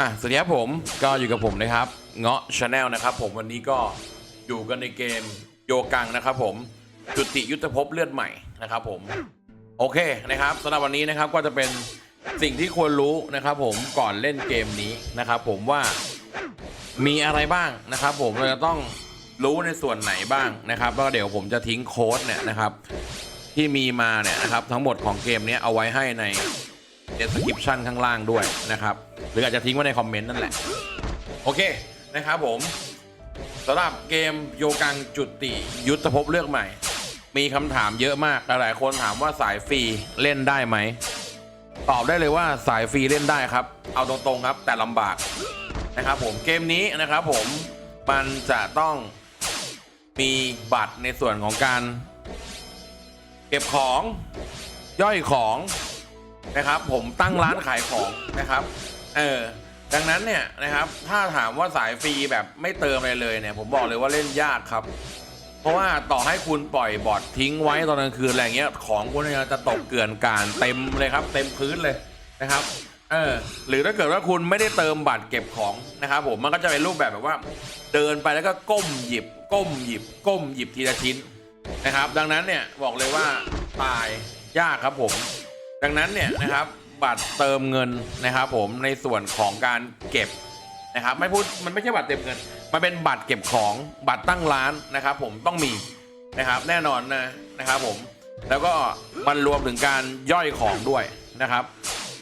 อะสวัสดีครับผมก็อยู่กับผมนะครับเงาะชาแนลนะครับผมวันนี้ก็อยู่กันในเกมโยกังนะครับผมจุติยุทธภพเลือดใหม่นะครับผมโอเคนะครับสำหรับวันนี้นะครับก็จะเป็นสิ่งที่ควรรู้นะครับผมก่อนเล่นเกมนี้นะครับผมว่ามีอะไรบ้างนะครับผมเราจะต้องรู้ในส่วนไหนบ้างนะครับแล้วเดี๋ยวผมจะทิ้งโค้ดเนี่ยนะครับที่มีมาเนี่ยนะครับทั้งหมดของเกมนี้เอาไว้ให้ใน description ข้างล่างด้วยนะครับ หรืออาจจะทิ้งไว้ในคอมเมนต์นั่นแหละ โอเคนะครับผมสำหรับเกมโยกังจุติยุทธภพเลือกใหม่ มีคำถามเยอะมากหลายๆคนถามว่าสายฟรีเล่นได้ไหม ตอบได้เลยว่าสายฟรีเล่นได้ครับ เอาตรงๆครับ แต่ลำบากนะครับผมเกมนี้นะครับผมมันจะต้องมีบัตรในส่วนของการ เก็บของย่อยของ นะครับ ผมตั้งร้านขายของนะครับ เออดังนั้นเนี่ยนะครับ ถ้าถามว่าสายฟรีแบบไม่เติมอะไรเลยเนี่ย ผมบอกเลยว่าเล่นยากครับ เพราะว่าต่อให้คุณปล่อยบอททิ้งไว้ตอนกลางคืนอะไรเงี้ย ของคุณเนี่ยจะตกเกลื่อนกาดเต็มเลยครับ เต็มพื้นเลยนะครับเออหรือถ้าเกิดว่าคุณไม่ได้เติมบัตรเก็บของนะครับผมมันก็จะเป็นรูปแบบแบบว่า เดินไปแล้วก็ก้มหยิบ ก้มหยิบ ก้มหยิบทีละชิ้นนะครับ ดังนั้นเนี่ยบอกเลยว่าตายยากครับผม ดังนั้นเนี่ยนะครับบัตรเติมเงินนะครับ ผมในส่วนของการเก็บนะครับไม่พูดมันไม่ใช่บัตรเติมเงิน มันเป็นบัตรเก็บของบัตรตั้งร้านนะครับ ผมต้องมีนะครับแน่นอนนะนะครับผมแล้วก็มันรวมถึงการย่อยของด้วยนะครับ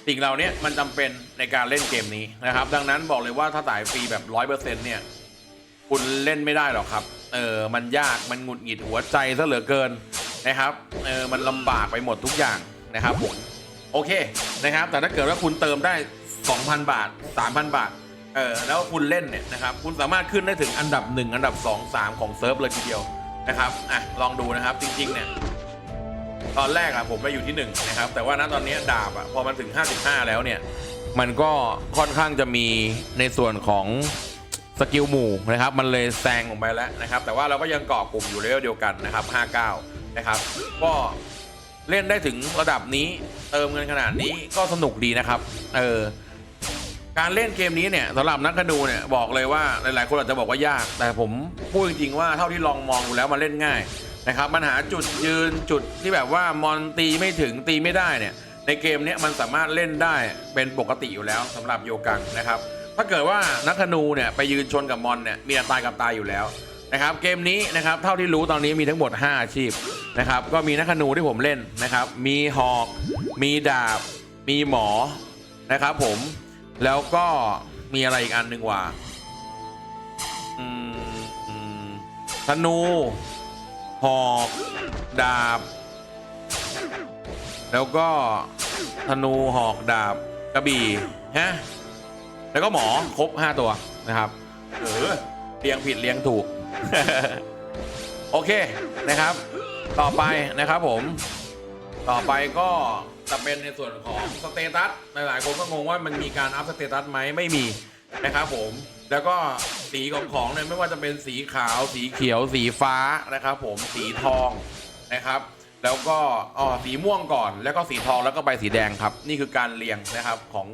สิ่งเหล่านี้มันจำเป็นในการเล่นเกมนี้นะครับ ดังนั้นบอกเลยว่าถ้าสายฟรีแบบร้อยเปอร์เซ็นต์เนี่ยคุณเล่นไม่ได้หรอกครับเออมันยากมันหงุดหงิดหัวใจซะเหลือเกินนะครับเออมันลำบากไปหมดทุกอย่างนะครับผม โอเคนะครับ แต่ถ้าเกิดว่าคุณเติมได้ 2,000 บาท 3,000 บาทเออแล้วคุณเล่นเนี่ยนะครับคุณสามารถขึ้นได้ถึงอันดับ 1 อันดับ 2 3 ของเซิร์ฟเลยทีเดียวนะครับอะลองดูนะครับจริงๆเนี่ยตอนแรกอะผมไปอยู่ที่1นะครับแต่ว่าณตอนนี้ดาบอะพอมันถึง 55 แล้วเนี่ยมันก็ค่อนข้างจะมีในส่วนของสกิลหมู่นะครับมันเลยแซงผมไปแล้วนะครับแต่ว่าเราก็ยังเกาะกลุ่มอยู่เลเวลเดียวกันนะครับ 59 นะครับก็ เล่นได้ถึงระดับนี้ เติมเงินขนาดนี้ก็สนุกดีนะครับ เออ การเล่นเกมนี้เนี่ยสำหรับนักกนูเนี่ยบอกเลยว่าหลาย ๆ คนอาจจะบอกว่ายาก แต่ผมพูดจริง ๆ ว่าเท่าที่ลองมองดูแล้วมันเล่นง่ายนะครับมันหาจุดยืนจุดที่แบบว่ามอนตีไม่ถึงตีไม่ได้เนี่ย ในเกมนี้มันสามารถเล่นได้เป็นปกติอยู่แล้วสำหรับโยกังนะครับ ถ้าเกิดว่านักธนูเนี่ยไปยืนชนกับมอนเนี่ยมีอัตายกับตายอยู่แล้ว นะครับเกมนี้นะครับเท่าที่รู้ตอนนี้มีทั้งหมด 5 อาชีพนะครับก็มีนักธนูที่ผมเล่นนะครับ มีหอก มีดาบ มีหมอนะครับผมแล้วก็มีอะไรอีกอันหนึ่งว่าอืมอืมธนู หอก ดาบ แล้วก็ธนูหอกดาบกระบี่ฮะแล้วก็หมอครบ 5 ตัวนะครับเออเรียงผิดเรียงถูก โอเคนะครับ ต่อไปนะครับผม ต่อไปก็จะเป็นในส่วนของสเตตัสหลายๆคนก็งงว่ามันมีการอัพสเตตัสไหมไม่มีนะครับผมแล้วก็สีของของเนี่ยไม่ว่าจะเป็นสีขาว สีเขียว สีฟ้านะครับผมสีทองนะครับ แล้วก็อ๋อสีม่วงก่อน แล้วก็สีทองแล้วก็ไปสีแดงครับ นี่คือการเรียงนะครับของ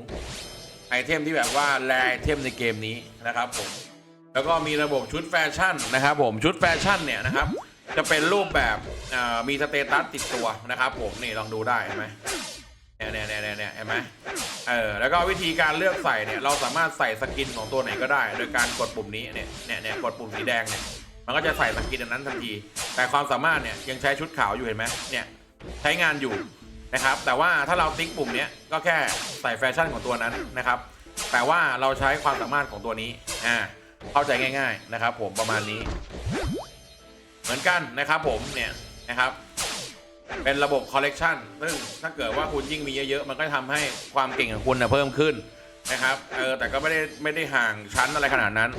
ไอเทมที่แบบว่าแรไอเทมในเกมนี้นะครับผม แล้วก็มีระบบชุดแฟชั่นนะครับผมชุดแฟชั่นเนี่ยนะครับ จะเป็นรูปแบบมีสเตตัสติดตัวนะครับผมนี่ลองดูได้เห็นไหมเนี่ยเนี่ยเนี่ยเนี่ยเนี่ยเห็นไหมเออแล้วก็วิธีการเลือกใส่เนี่ยเราสามารถใส่สกินของตัวไหนก็ได้ โดยการกดปุ่มนี้เนี่ยเนี่ยเนี่ยกดปุ่มสีแดงเนี่ยมันก็จะใส่สกินอันนั้นทันที แต่ความสามารถเนี่ยยังใช้ชุดขาวอยู่เห็นไหมเนี่ยใช้งานอยู่นะครับ แต่ว่าถ้าเราติ๊กปุ่มเนี้ยก็แค่ใส่แฟชั่นของตัวนั้นนะครับ แต่ว่าเราใช้ความสามารถของตัวนี้อ่า เข้าใจง่ายๆนะครับผมประมาณนี้ เหมือนกันนะครับผมเนี่ยนะครับ เป็นระบบคอลเลกชันซึ่งถ้าเกิดว่าคุณยิ่งมีเยอะๆ มันก็ทำให้ความเก่งของคุณนะเพิ่มขึ้นนะครับเออแต่ก็ไม่ได้ไม่ได้ห่างชั้นอะไรขนาดนั้น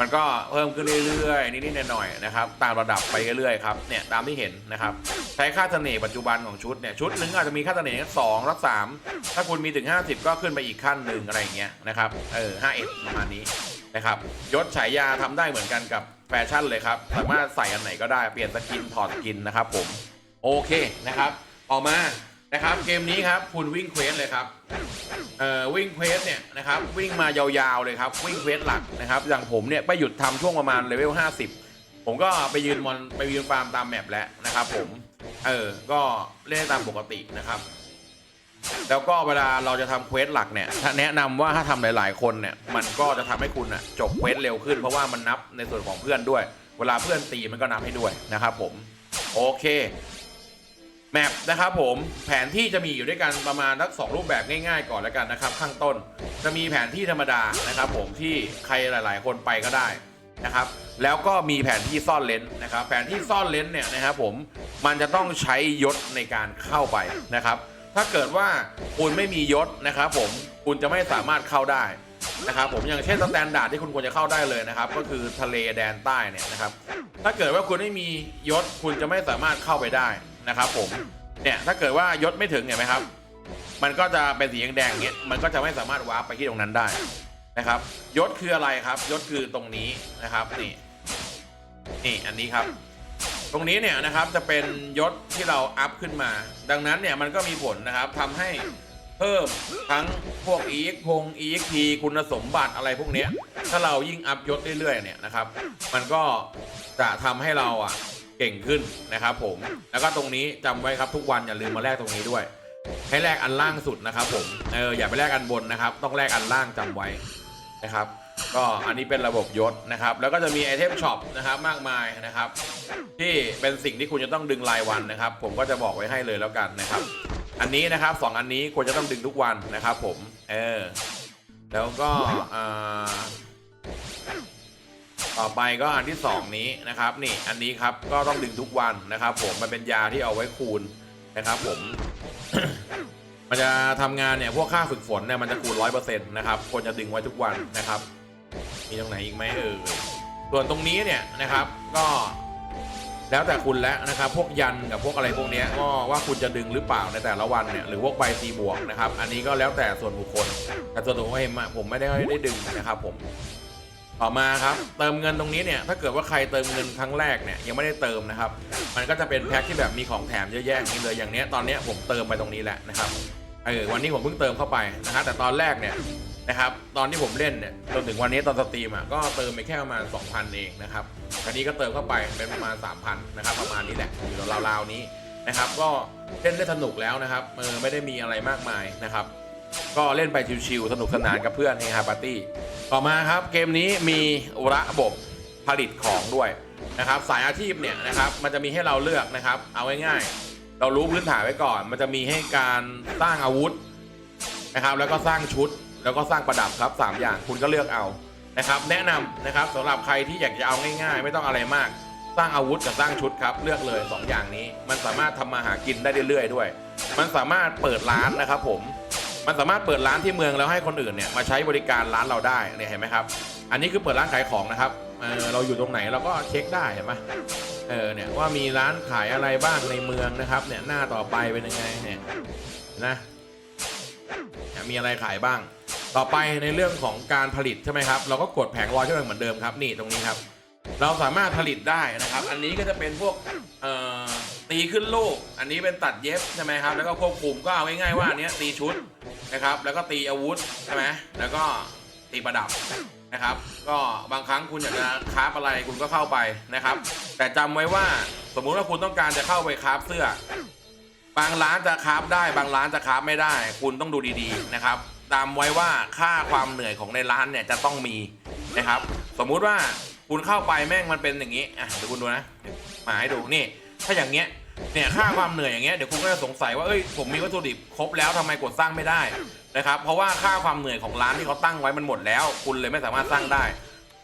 มันก็เพิ่มขึ้นเรื่อยๆนิดๆหน่อยๆนะครับ ตามระดับไปเรื่อยๆครับเนี่ยตามที่เห็นนะครับ ใช้ค่าเสน่ห์ปัจจุบันของชุดเนี่ยชุดหนึ่งอาจจะมีค่าเสน่ห์สองรักสามถ้าคุณมีถึง 50 ก็ขึ้นไปอีกขั้นหนึ่งอะไรอย่างเงี้ยนะครับเออห้าเอ็ดประมาณนี้ นะครับยศฉายาทำได้เหมือนกันกับแฟชั่นเลยครับ สามารถใส่อันไหนก็ได้เปลี่ยนสกินถอดสกินนะครับผมโอเคนะครับต่อมานะครับเกมนี้ครับคุณวิ่งเควสเลยครับเอ่อวิ่งเควสเนี่ยนะครับวิ่งมายาวๆเลยครับวิ่งเควสหลักนะครับอย่างผมเนี่ยไปหยุดทำช่วงประมาณเลเวล50 ผมก็ไปยืนมอนไปยืนฟาร์มตามแมปแล้วนะครับผมเออก็เล่นตามปกตินะครับ แล้วก็เวลาเราจะทำเควสหลักเนี่ยถ้าแนะนำว่าถ้าทำหลาย ๆ คนเนี่ยมันก็จะทำให้คุณอะจบเควสเร็วขึ้น เพราะว่ามันนับในส่วนของเพื่อนด้วย เวลาเพื่อนตีมันก็นับให้ด้วยนะครับผมโอเคแมปนะครับผมแผนที่จะมีอยู่ด้วยกันประมาณทั้งสองรูปแบบง่ายๆ ก่อนแล้วกันนะครับ ข้างต้นจะมีแผนที่ธรรมดานะครับ ผมที่ใครหลาย ๆ คนไปก็ได้นะครับ แล้วก็มีแผนที่ซ่อนเลนส์นะครับ แผนที่ซ่อนเลนส์เนี่ยนะครับผมมันจะต้องใช้ยศในการเข้าไปนะครับ ถ้าเกิดว่าคุณไม่มียศนะครับผมคุณจะไม่สามารถเข้าได้นะครับผมอย่างเช่นสแตนดาร์ดที่คุณควรจะเข้าได้เลยนะครับ ก็คือทะเลแดนใต้เนี่ยนะครับ ถ้าเกิดว่าคุณไม่มียศคุณจะไม่สามารถเข้าไปได้นะครับ ผมเนี่ยถ้าเกิดว่ายศไม่ถึงเห็นไหมครับ มันก็จะเป็นสีแดงๆอย่างเงี้ยมันก็จะไม่สามารถวาร์ปไปที่ตรงนั้นได้นะครับ ยศคืออะไรครับ ยศคือตรงนี้นะครับนี่นี่อันนี้ครับ ตรงนี้เนี่ยนะครับจะเป็นยศที่เราอัพขึ้นมา ดังนั้นเนี่ยมันก็มีผลนะครับทำให้เพิ่มทั้งพวก EX พง EXP คุณสมบัติอะไรพวกเนี้ยถ้าเรายิ่งอัพยศเรื่อยๆเนี่ยนะครับ มันก็จะทำให้เราอะเก่งขึ้นนะครับผมแล้วก็ตรงนี้จำไว้ครับทุกวันอย่าลืมมาแลกตรงนี้ด้วย ให้แลกอันล่างสุดนะครับผมเอออย่าไปแลกอันบนนะครับ ต้องแลกอันล่างจำไว้นะครับ ก็อันนี้เป็นระบบยศนะครับ แล้วก็จะมีไอเทมช็อปนะครับมากมายนะครับ ที่เป็นสิ่งที่คุณจะต้องดึงรายวันนะครับ ผมก็จะบอกไว้ให้เลยแล้วกันนะครับ อันนี้นะครับสองอันนี้ควรจะต้องดึงทุกวันนะครับ ผม เออ แล้วก็อ่าต่อไปก็อันที่สองนี้นะครับ นี่อันนี้ครับก็ต้องดึงทุกวันนะครับ ผมมันเป็นยาที่เอาไว้คูณนะครับ ผม มันจะทำงานเนี่ยพวกค่าฝึกฝนเนี่ยมันจะคูณร้อยเปอร์เซ็นต์นะครับควรจะดึงไว้ทุกวันนะครับ มีตรงไหนอีกไหมเออส่วนตรงนี้เนี่ยนะครับก็แล้วแต่คุณแล้วนะครับ พวกยันกับพวกอะไรพวกนี้ก็ว่าคุณจะดึงหรือเปล่าในแต่ละวันเนี่ยหรือพวกใบตีบวกนะครับ อันนี้ก็แล้วแต่ส่วนบุคคลแต่ส่วนตัวผมเองผมไม่ได้ได้ดึงนะครับผมต่อมาครับเติมเงินตรงนี้เนี่ยถ้าเกิดว่าใครเติมเงินครั้งแรกเนี่ยยังไม่ได้เติมนะครับ มันก็จะเป็นแพ็คที่แบบมีของแถมเยอะแยะอย่างนี้เลยอย่างเนี้ยตอนเนี้ยผมเติมไปตรงนี้แหละนะครับเออวันนี้ผมเพิ่งเติมเข้าไปนะครับแต่ตอนแรกเนี่ย นะครับ ตอนที่ผมเล่นเนี่ยจนถึงวันนี้ตอนสตรีมอะก็เติมไปแค่ประมาณ 2,000 เองนะครับอันนี้ก็เติมเข้าไปเป็นประมาณ 3,000 นะครับ ประมาณนี้แหละอยู่ราวๆนี้นะครับ ก็เล่นได้สนุกแล้วนะครับเออไม่ได้มีอะไรมากมายนะครับ ก็เล่นไปชิวๆสนุกสนานกับเพื่อนเฮฮาปาร์ตี้ต่อมาครับเกมนี้มีระบบผลิตของด้วยนะครับ สายอาชีพเนี่ยนะครับ มันจะมีให้เราเลือกนะครับ เอาง่ายๆเรารู้พื้นฐานไว้ก่อน มันจะมีให้การสร้างอาวุธนะครับ แล้วก็สร้างชุด แล้วก็สร้างประดับครับสามอย่างคุณก็เลือกเอานะครับ แนะนำนะครับสำหรับใครที่อยากจะเอาง่าย ๆ ไม่ต้องอะไรมาก สร้างอาวุธกับสร้างชุดครับ เลือกเลยสองอย่างนี้ มันสามารถทำมาหากินได้เรื่อยๆด้วย มันสามารถเปิดร้านนะครับ ผม มันสามารถเปิดร้านที่เมืองแล้วให้คนอื่นเนี่ยมาใช้บริการร้านเราได้เนี่ยเห็นไหมครับ อันนี้คือเปิดร้านขายของนะครับเออเราอยู่ตรงไหนเราก็เช็คได้เห็นไหมเออเนี่ยว่ามีร้านขายอะไรบ้างในเมืองนะครับเนี่ยหน้าต่อไปเป็นยังไงเนี่ยนะเนี่ยมีอะไรขายบ้าง ต่อไปในเรื่องของการผลิตใช่ไหมครับ เราก็กดแผงลอยขึ้นมาเหมือนเดิมครับนี่ตรงนี้ครับ เราสามารถผลิตได้นะครับ อันนี้ก็จะเป็นพวกเอ่อตีขึ้นลูก อันนี้เป็นตัดเย็บใช่ไหมครับ แล้วก็ควบคุมก็เอาง่ายๆว่าอันเนี้ยตีชุดนะครับ แล้วก็ตีอาวุธใช่ไหมแล้วก็ตีประดับนะครับ ก็บางครั้งคุณอยากจะคราฟอะไรคุณก็เข้าไปนะครับ แต่จำไว้ว่าสมมุติว่าคุณต้องการจะเข้าไปคราฟเสื้อ บางร้านจะคราฟได้ บางร้านจะคราฟไม่ได้ คุณต้องดูดีๆนะครับ ตามไว้ว่าค่าความเหนื่อยของในร้านเนี่ยจะต้องมีนะครับ สมมุติว่าคุณเข้าไปแม่งมันเป็นอย่างนี้อะเดี๋ยวคุณดูนะมาให้ดูนี่ถ้าอย่างเงี้ยเนี่ยค่าความเหนื่อยอย่างเงี้ยเดี๋ยวคุณก็จะสงสัยว่าเอ้ยผมมีวัตถุดิบครบแล้วทำไมกดสร้างไม่ได้นะครับเพราะว่าค่าความเหนื่อยของร้านที่เขาตั้งไว้มันหมดแล้ว คุณเลยไม่สามารถสร้างได้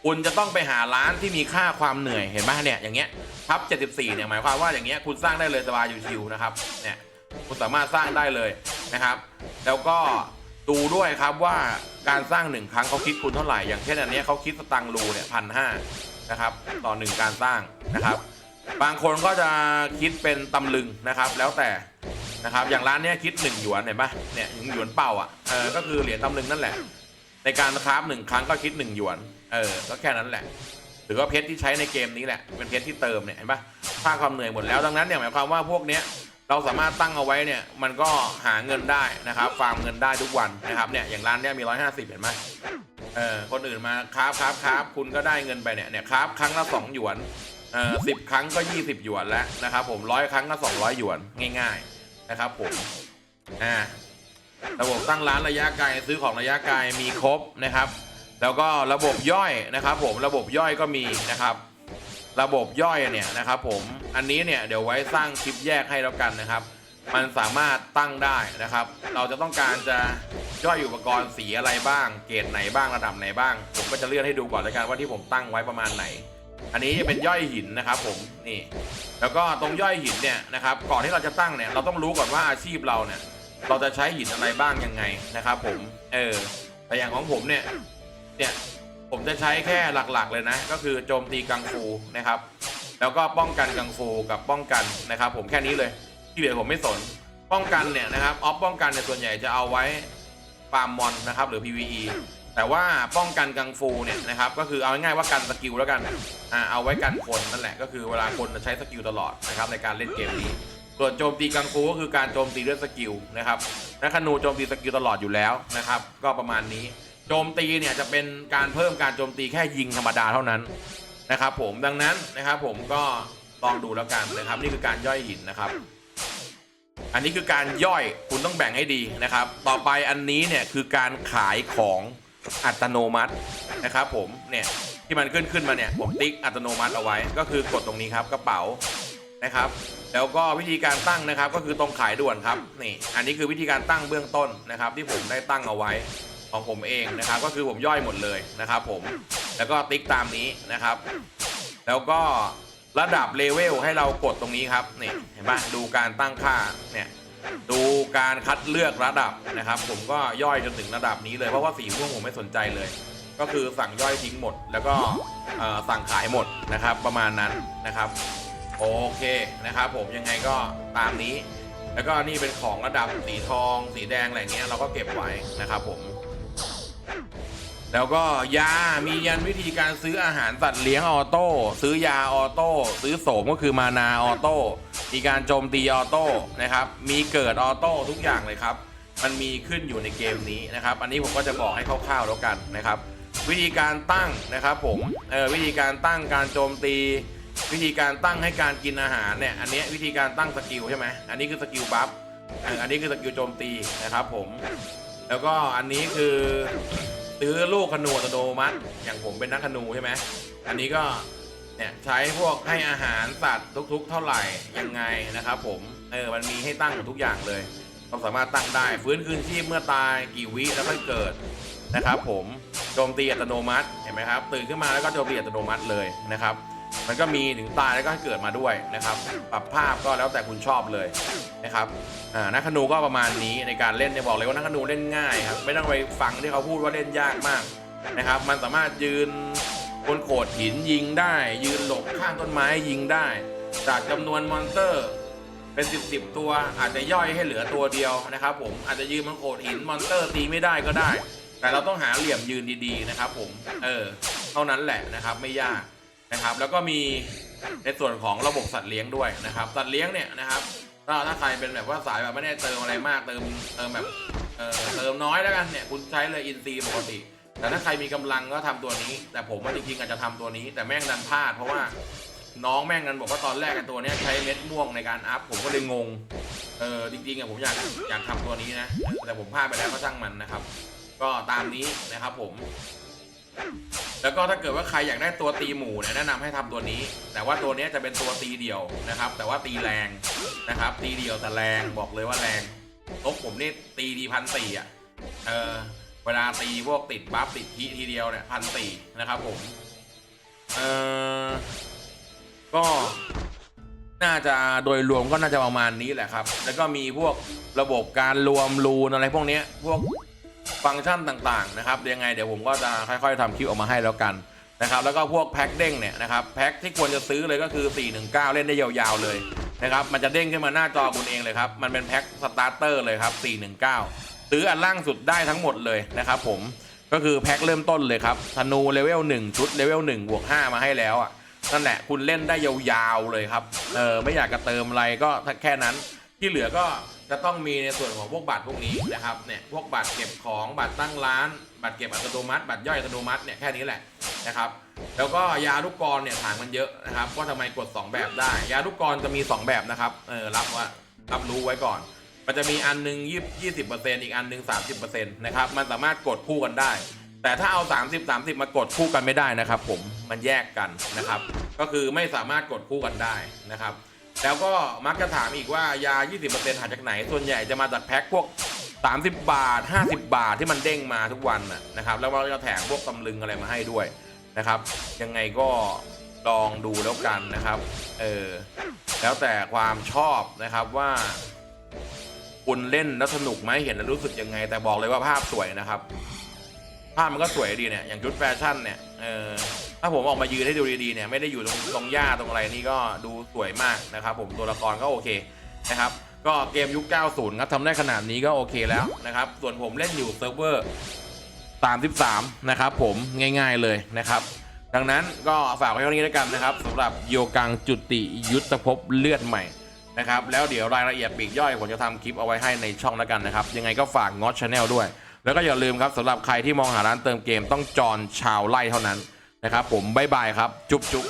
คุณจะต้องไปหาร้านที่มีค่าความเหนื่อยเห็นไหมเนี่ยอย่างเงี้ยทับ 74เนี่ยหมายความว่าอย่างเงี้ยคุณสร้างได้เลยสบายชิวๆนะครับเนี่ยคุณสามารถสร้างได้เลยนะครับ แล้วก็ ดูด้วยครับว่าการสร้างหนึ่งครั้งเขาคิดคุณเท่าไหร่ อย่างเช่นอันนี้เขาคิดสตังรูเนี่ยพันห้านะครับต่อหนึ่งการสร้างนะครับ บางคนก็จะคิดเป็นตำลึงนะครับ แล้วแต่นะครับ อย่างร้านเนี้ยคิดหนึ่งหยวนเห็นปะเนี่ยหนึ่งหยวนเป่าอะเออก็คือเหรียญตำลึงนั่นแหละ ในการคราฟหนึ่งครั้งก็คิดหนึ่งหยวนเออก็แค่นั้นแหละหรือว่าเพชรที่ใช้ในเกมนี้แหละเป็นเพชรที่เติมเนี่ยเห็นปะค่าความเหนื่อยหมดแล้วดังนั้นเนี่ยหมายความว่าพวกเนี้ย เราสามารถตั้งเอาไว้เนี่ยมันก็หาเงินได้นะครับฟาร์มเงินได้ทุกวันนะครับเนี่ยอย่างร้านเนี่ยมี 150 เห็นไหมเออคนอื่นมาคราฟคราฟคราฟคุณก็ได้เงินไปเนี่ยเนี่ยคราฟครั้งละ 2 หยวนเอ่อสิบครั้งก็ 20 หยวนแล้วนะครับผมร้อยครั้งก็ 200 หยวนง่าย ๆนะครับผมอ่าระบบตั้งร้านระยะไกลซื้อของระยะไกลมีครบนะครับ แล้วก็ระบบย่อยนะครับ ผมระบบย่อยก็มีนะครับ ระบบย่อยเนี่ยนะครับผมอันนี้เนี่ยเดี๋ยวไว้สร้างคลิปแยกให้แล้วกันนะครับ มันสามารถตั้งได้นะครับ เราจะต้องการจะย่อยอุปกรณ์สีอะไรบ้าง เกรดไหนบ้างระดับไหนบ้าง ผมก็จะเลื่อนให้ดูก่อนแล้วกันว่าที่ผมตั้งไว้ประมาณไหน อันนี้จะเป็นย่อยหินนะครับผมนี่แล้วก็ตรงย่อยหินเนี่ยนะครับก่อนที่เราจะตั้งเนี่ยเราต้องรู้ก่อนว่าอาชีพเราเนี่ยเราจะใช้หินอะไรบ้างยังไงนะครับผมเออแต่อย่างของผมเนี่ยเนี่ย ผมจะใช้แค่หลักๆเลยนะ ก็คือโจมตีกังฟูนะครับ แล้วก็ป้องกันกังฟูกับป้องกันนะครับ ผมแค่นี้เลยที่เหลือผมไม่สนป้องกันเนี่ยนะครับออฟป้องกันเนี่ยส่วนใหญ่จะเอาไว้ฟาร์มมอนนะครับ หรือ PVE แต่ว่าป้องกันกังฟูเนี่ยนะครับก็คือเอาง่ายๆว่ากันสกิลแล้วกันอ่าเอาไว้กันคนนั่นแหละก็คือเวลาคนจะใช้สกิลตลอดนะครับในการเล่นเกมนี้ส่วนโจมตีกังฟูก็คือการโจมตีด้วยสกิลนะครับนักธนูโจมตีสกิลตลอดอยู่แล้วนะครับ ก็ประมาณนี้ โจมตีเนี่ยจะเป็นการเพิ่มการโจมตีแค่ยิงธรรมดาเท่านั้นนะครับผมดังนั้นนะครับผมก็ลองดูแล้วกันนะครับ นี่คือการย่อยหินนะครับ อันนี้คือการย่อยคุณต้องแบ่งให้ดีนะครับ ต่อไปอันนี้เนี่ยคือการขายของอัตโนมัตินะครับ ผมเนี่ยที่มันขึ้นขึ้นมาเนี่ยผมติ๊กอัตโนมัติเอาไว้ ก็คือกดตรงนี้ครับกระเป๋านะครับ แล้วก็วิธีการตั้งนะครับ ก็คือตรงขายด่วนครับนี่ อันนี้คือวิธีการตั้งเบื้องต้นนะครับ ที่ผมได้ตั้งเอาไว้ ของผมเองนะครับ ก็คือผมย่อยหมดเลยนะครับผมแล้วก็ติ๊กตามนี้นะครับ แล้วก็ระดับเลเวลให้เรากดตรงนี้ครับนี่เห็นปะดูการตั้งค่าเนี่ยดูการคัดเลือกระดับนะครับ ผมก็ย่อยจนถึงระดับนี้เลยเพราะว่าสีม่วงผมไม่สนใจเลย ก็คือสั่งย่อยทิ้งหมด แล้วก็สั่งขายหมดนะครับ ประมาณนั้นนะครับโอเคนะครับ ผมยังไงก็ตามนี้ แล้วก็นี่เป็นของระดับสีทอง สีแดงอะไรเงี้ยเราก็เก็บไว้นะครับ ผม แล้วก็ยา มียันวิธีการซื้ออาหารสัตว์เลี้ยงออโต้ ซื้อยาออโต้ ซื้อโสมก็คือมานาออโต้ มีการโจมตีออโต้นะครับ มีเกิดออโต้ทุกอย่างเลยครับ มันมีขึ้นอยู่ในเกมนี้นะครับ อันนี้ผมก็จะบอกให้คร่าวๆแล้วกันนะครับ วิธีการตั้งนะครับผม เออวิธีการตั้งการโจมตี วิธีการตั้งให้การกินอาหารเนี่ย อันนี้วิธีการตั้งสกิลใช่ไหม อันนี้คือสกิลบัฟ อันนี้คือสกิลโจมตีนะครับผม แล้วก็อันนี้คือซื้อลูกขนูอัตโนมัติ อย่างผมเป็นนักขนูใช่ไหมอันนี้ก็เนี่ยใช้พวกให้อาหารสัตว์ทุก ๆ เท่าไหร่ยังไงนะครับ ผมเออมันมีให้ตั้งทุกอย่างเลยเราสามารถตั้งได้ฟื้นคืนชีพเมื่อตายกี่วิแล้วค่อยเกิดนะครับ ผมโจมตีอัตโนมัติเห็นไหมครับ ตื่นขึ้นมาแล้วก็โจมตีอัตโนมัติเลยนะครับ มันก็มีถึงตายแล้วก็ให้เกิดมาด้วยนะครับ ปรับภาพก็แล้วแต่คุณชอบเลยนะครับอ่านักขนูก็ประมาณนี้ในการเล่นเนี่ยบอกเลยว่านักขนูเล่นง่ายครับไม่ต้องไปฟังที่เขาพูดว่าเล่นยากมากนะครับ มันสามารถยืนบนโขดหินยิงได้ ยืนหลบข้างต้นไม้ยิงได้ จากจำนวนมอนสเตอร์ เป็นสิบสิบตัวอาจจะย่อยให้เหลือตัวเดียวนะครับ ผมอาจจะยืนบนโขดหินมอนสเตอร์ตีไม่ได้ก็ได้ แต่เราต้องหาเหลี่ยมยืนดีๆนะครับ ผม เออ เท่านั้นแหละนะครับ ไม่ยาก นะครับ แล้วก็มีในส่วนของระบบสัตว์เลี้ยงด้วยนะครับ สัตว์เลี้ยงเนี่ยนะครับ ถ้าถ้าใครเป็นแบบว่าสายแบบไม่ได้เติมอะไรมากเติมเติมแบบเออเติมน้อยแล้วกันเนี่ยคุณใช้เลยอินซีปกติ แต่ถ้าใครมีกำลังก็ทำตัวนี้ แต่ผมว่าจริงๆอาจจะทำตัวนี้ แต่แม่งดันพลาดเพราะว่าน้องแม่งกันบอกว่าตอนแรกตัวเนี้ยใช้เม็ดม่วงในการอัพผมก็เลยงง เออจริงๆอะผมอยากอยากทำตัวนี้นะ แต่ผมพลาดไปแล้วก็ช่างมันนะครับ ก็ตามนี้นะครับผม แล้วก็ถ้าเกิดว่าใครอยากได้ตัวตีหมู่เนี่ยแนะนำให้ทำตัวนี้ แต่ว่าตัวนี้จะเป็นตัวตีเดี่ยวนะครับ แต่ว่าตีแรงนะครับ ตีเดี่ยวแต่แรงบอกเลยว่าแรงลบผมนี่ตีดีพันสี่อะเออเวลาตีพวกติดบัฟติดทีทีเดียวเนี่ยพันสี่นะครับผมเออก็น่าจะโดยรวมก็น่าจะประมาณนี้แหละครับ แล้วก็มีพวกระบบการรวมรูนอะไรพวกเนี้ยพวก ฟังก์ชันต่างๆนะครับยังไงเดี๋ยวผมก็จะค่อยๆทำคลิปออกมาให้แล้วกันนะครับแล้วก็พวกแพ็คเด้งเนี่ยนะครับแพ็คที่ควรจะซื้อเลยก็คือ 419 เล่นได้ยาวๆเลยนะครับมันจะเด้งขึ้นมาหน้าจอคุณเองเลยครับมันเป็นแพ็คสตาร์เตอร์เลยครับ 419 ซื้ออันล่างสุดได้ทั้งหมดเลยนะครับผมก็คือแพ็คเริ่มต้นเลยครับธนูเลเวล1ชุดเลเวล1บวก5มาให้แล้วอะนั่นแหละคุณเล่นได้ยาวๆเลยครับเออไม่อยากจะเติมอะไรก็แค่นั้นที่เหลือก็ จะต้องมีในส่วนของพวกบัตรพวกนี้นะครับเนี่ยพวกบัตรเก็บของบัตรตั้งร้าน บัตรเก็บอัตโนมัติ บัตรย่อยอัตโนมัติเนี่ยแค่นี้แหละนะครับแล้วก็ยาลูกกรเนี่ยถามมันเยอะนะครับว่าทำไมกด 2 แบบได้ ยาลูกกรจะมี 2 แบบนะครับเออรับว่ารับรู้ไว้ก่อน มันจะมีอันหนึ่งยี่ยี่สิบเปอร์เซ็นต์อีกอันหนึ่งสามสิบเปอร์เซ็นต์นะครับมันสามารถกดคู่กันได้ แต่ถ้าเอา 30 30 มากดคู่กันไม่ได้นะครับ ผมมันแยกกันนะครับ ก็คือไม่สามารถกดคู่กันได้นะครับ แล้วก็มักจะถามอีกว่ายา 20%หาจากไหน ส่วนใหญ่จะมาจากแพ็คพวก 30 บาท 50 บาทที่มันเด้งมาทุกวันนะครับ แล้วเราจะแถมพวกตำลึงอะไรมาให้ด้วยนะครับ ยังไงก็ลองดูแล้วกันนะครับ เออ แล้วแต่ความชอบนะครับว่าคุณเล่นแล้วสนุกไหมเห็นแล้วรู้สึกยังไง แต่บอกเลยว่าภาพสวยนะครับาพมันก็สวยดีเนี่ย อย่างชุดแฟชั่นเนี่ย เออ ถ้าผมออกมายืนให้ดูดีๆเนี่ย ไม่ได้อยู่ตรงตรงหญ้าตรงอะไรนี่ก็ดูสวยมากนะครับผม ตัวละครก็โอเคนะครับ ก็เกมยุค 90 ครับทำได้ขนาดนี้ก็โอเคแล้วนะครับ ส่วนผมเล่นอยู่เซิร์ฟเวอร์ 33 นะครับผม ง่ายๆเลยนะครับ ดังนั้นก็ฝากไว้เท่านี้แล้วกันนะครับสำหรับโยกังจุติยุทธภพเลือดใหม่นะครับ แล้วเดี๋ยวรายละเอียดปีกย่อยผมจะทำคลิปเอาไว้ให้ในช่องแล้วกันนะครับ ยังไงก็ฝากงอตชาแนลด้วย แล้วก็อย่าลืมครับสำหรับใครที่มองหาร้านเติมเกมต้องจอนชาวไล่เท่านั้นนะครับผมบ๊ายบายครับ จุ๊บจุ๊บ